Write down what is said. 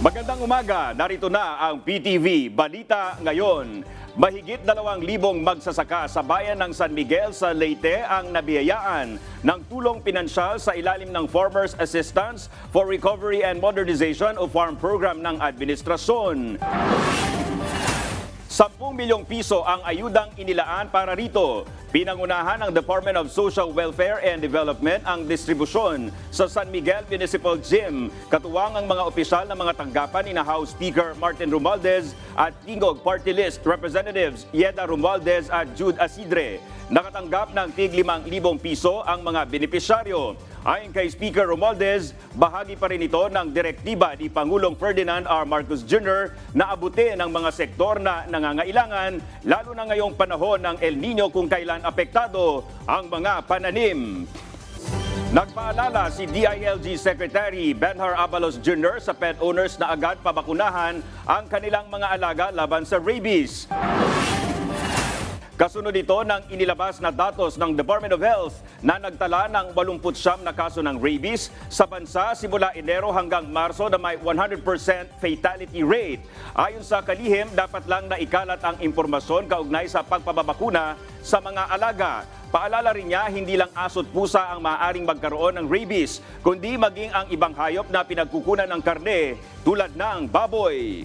Magandang umaga, narito na ang PTV Balita Ngayon. Mahigit dalawang libong magsasaka sa bayan ng San Miguel sa Leyte ang nabiyayaan ng tulong pinansyal sa ilalim ng Farmers Assistance for Recovery and Modernization o Farm Program ng Administrasyon. 10 milyong piso ang ayudang inilaan para rito. Pinangunahan ng Department of Social Welfare and Development ang distribusyon sa San Miguel Municipal Gym. Katuwang ang mga opisyal ng mga tanggapan ni House Speaker Martin Romualdez at Tingog Party List Representatives Yeda Romualdez at Jude Asidre. Nakatanggap ng tig 5,000 piso ang mga benepisyaryo. Ayon kay Speaker Romualdez, bahagi pa rin ito ng direktiba ni Pangulong Ferdinand R. Marcos Jr. na abutin ang mga sektor na nangangailangan, lalo na ngayong panahon ng El Nino kung kailan apektado ang mga pananim. Nagpaalala si DILG Secretary Benhar Abalos Jr. sa pet owners na agad pabakunahan ang kanilang mga alaga laban sa rabies. Kasunod ito ng inilabas na datos ng Department of Health na nagtala ng 89 na kaso ng rabies sa bansa simula Enero hanggang Marso na may 100% fatality rate. Ayon sa kalihim, dapat lang na ikalat ang impormasyon kaugnay sa pagpababakuna sa mga alaga. Paalala rin niya, hindi lang aso't pusa ang maaaring magkaroon ng rabies, kundi maging ang ibang hayop na pinagkukunan ng karne tulad ng baboy.